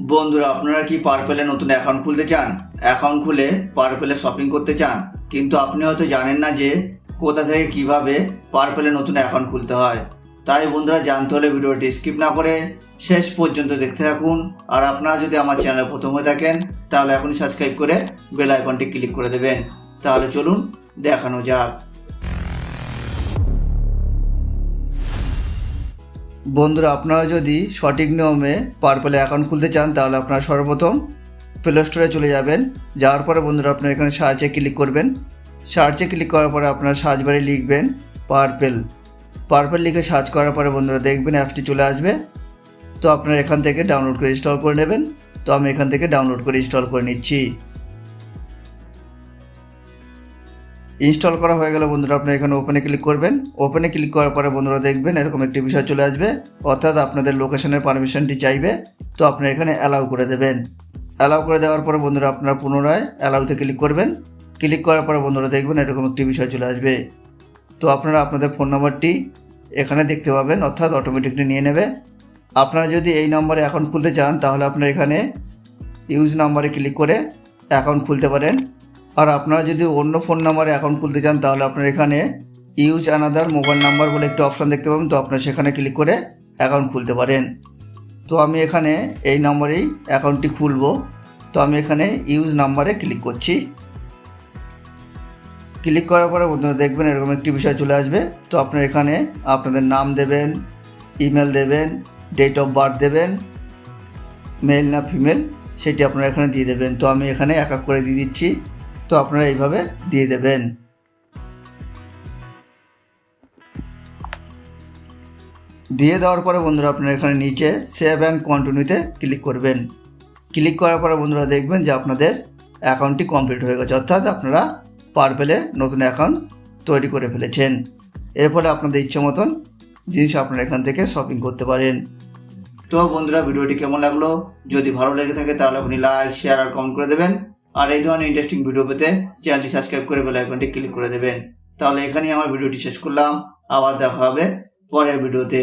বন্ধুরা, আপনারা কি পার্পেলে নতুন অ্যাকাউন্ট খুলতে চান? অ্যাকাউন্ট খুলে পার্পেলে শপিং করতে চান? কিন্তু আপনি হয়তো জানেন না যে কোথা থেকে কীভাবে পার্পেলে নতুন অ্যাকাউন্ট খুলতে হয়। তাই বন্ধুরা, জানতে হলে ভিডিওটি স্কিপ না করে শেষ পর্যন্ত দেখতে থাকুন। আর আপনারা যদি আমার চ্যানেলে প্রথম হয়ে থাকেন, তাহলে এখনই সাবস্ক্রাইব করে বেল আইকনটি ক্লিক করে দেবেন। তাহলে চলুন দেখানো যাক। বন্ধুরা, আপনারা যদি সঠিক নিয়মে পার্পেলে অ্যাকাউন্ট খুলতে চান, তাহলে আপনারা সর্বপ্রথম প্লে স্টোরে চলে যাবেন। যাওয়ার পরে বন্ধুরা, আপনারা এখানে সার্চে ক্লিক করবেন। সার্চে ক্লিক করার পরে আপনারা সার্চ বারে লিখবেন পার্পেল পার্পেল লিখে সার্চ করার পরে বন্ধুরা, দেখবেন অ্যাপটি চলে আসবে। তো আপনারা এখান থেকে ডাউনলোড করে ইনস্টল করে নেবেন। তো আমি এখান থেকে ডাউনলোড করে ইনস্টল করে নিচ্ছি। ইনস্টল করা হয়ে গেলে বন্ধুরা, আপনারা এখানে ওপেনে ক্লিক করবেন। ওপেনে ক্লিক করার পরে বন্ধুরা দেখবেন এরকম একটি বিষয় চলে আসবে, অর্থাৎ আপনাদের লোকেশনের পারমিশনটি চাইবে, তো আপনারা এখানে অ্যালাউ করে দেবেন। অ্যালাউ করে দেওয়ার পরে বন্ধুরা আপনারা পুনরায় অ্যালাউতে ক্লিক করবেন। ক্লিক করার পরে বন্ধুরা দেখবেন এরকম একটি বিষয় চলে আসবে। তো আপনারা আপনাদের ফোন নাম্বারটি এখানে দেখতে পাবেন, অর্থাৎ অটোমেটিকলি নিয়ে নেবে। আপনারা যদি এই নম্বরে অ্যাকাউন্ট খুলতে চান, তাহলে আপনারা এখানে ইউজ নাম্বারে ক্লিক করে অ্যাকাউন্ট খুলতে পারেন। আর আপনারা যদি অন্য ফোন নাম্বারে অ্যাকাউন্ট খুলতে চান, তাহলে আপনারা এখানে ইউজ অ্যানাদার মোবাইল নাম্বার বলে একটি অপশান দেখতে পাবেন। তো আপনারা সেখানে ক্লিক করে অ্যাকাউন্ট খুলতে পারেন। তো আমি এখানে এই নাম্বারেই অ্যাকাউন্টটি খুলব। তো আমি এখানে ইউজ নাম্বারে ক্লিক করছি। ক্লিক করার পরে বন্ধুরা দেখবেন এরকম একটি বিষয় চলে আসবে। তো আপনার এখানে আপনাদের নাম দেবেন ইমেল দেবেন ডেট অফ বার্থ দেবেন মেল না ফিমেল সেটি আপনারা এখানে দিয়ে দেবেন। তো আমি এখানে এক এক করে দিয়ে দিচ্ছি। তো আপনারা এইভাবে দিয়ে দেবেন। দিয়ে দেওয়ার পরে বন্ধুরা আপনারা এখানে নিচে সেভ অ্যান্ড কন্টিনিউতে ক্লিক করবেন। ক্লিক করার পরে বন্ধুরা দেখবেন যে আপনাদের অ্যাকাউন্টটি কমপ্লিট হয়ে গেছে। অর্থাৎ আপনারা পারপেলে নতুন অ্যাকাউন্ট তৈরি করে ফেলেছেন। এর ফলে আপনাদের ইচ্ছে মতন জিনিস আপনারা এখান থেকে শপিং করতে পারেন। তো বন্ধুরা, ভিডিওটি কেমন লাগল? যদি ভালো লেগে থাকে তাহলে আপনি লাইক শেয়ার আর কমেন্ট করে দেবেন। আর এই ধরনের ইন্টারেস্টিং ভিডিও পেতে চ্যানেলটি সাবস্ক্রাইব করে বেল আইকনটি ক্লিক করে দেবেন। তাহলে এখানেই আমার ভিডিওটি শেষ করলাম। আবার দেখা হবে পরের ভিডিওতে